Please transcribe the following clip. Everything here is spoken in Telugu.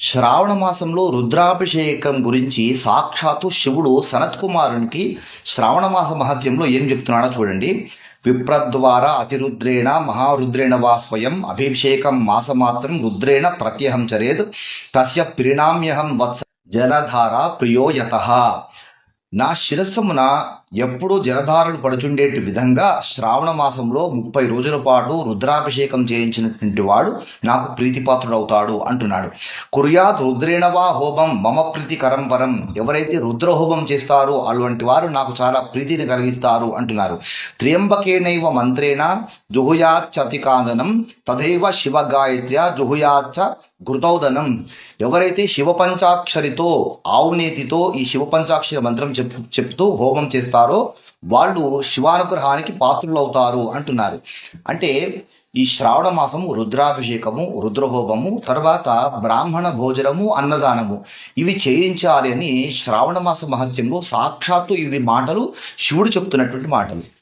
శ్రావణ మాసంలో రుద్రాభిషేకం గురించి సాక్షాత్తు శివుడు సనత్ కుమారునికి శ్రావణ మాస మహత్యంలో ఏం చెప్తున్నాడో చూడండి. విప్రద్వారా అతిరుద్రేణ మహారుద్రేణ వా స్వయం అభిషేకం మాసమాత్రం రుద్రేణ ప్రత్యహం చరేద్ తస్య పరిణామ్యహం వత్స జలధార ప్రియోయత నా శిరస్సుమున ఎప్పుడూ జలధారలు పడుచుండేటి విధంగా శ్రావణ మాసంలో ముప్పై రోజుల పాటు రుద్రాభిషేకం చేయించినటువంటి వాడు నాకు ప్రీతిపాత్రుడవుతాడు అంటున్నాడు. కుర్యాత్ రుద్రేణవా హోమం మమ ప్రీతికరం వరం. ఎవరైతే రుద్రహోమం చేస్తారో అటువంటి వారు నాకు చాలా ప్రీతిని కలిగిస్తారు అంటున్నారు. త్ర్యంబకేనైవ మంత్రేణ జుహుయాచ్చతికాదనం. తథైవ శివ గాయత్ర్య జుహుయాచ్చ ఘృతౌదనం ఎవరైతే శివ పంచాక్షరితో ఆవునేతితో ఈ శివ పంచాక్షరి మంత్రం చెప్ చెప్తూ హోమం చేస్తారు వాళ్ళు శివానుగ్రహానికి పాత్రులవుతారు అంటున్నారు. అంటే ఈ శ్రావణ మాసము రుద్రాభిషేకము రుద్రహోమము తర్వాత బ్రాహ్మణ భోజనము అన్నదానము. ఇవి చేయించాలి అని శ్రావణ మాస మహత్యంలో సాక్షాత్తు ఇవి మాటలు శివుడు చెప్తున్నటువంటి మాటలు.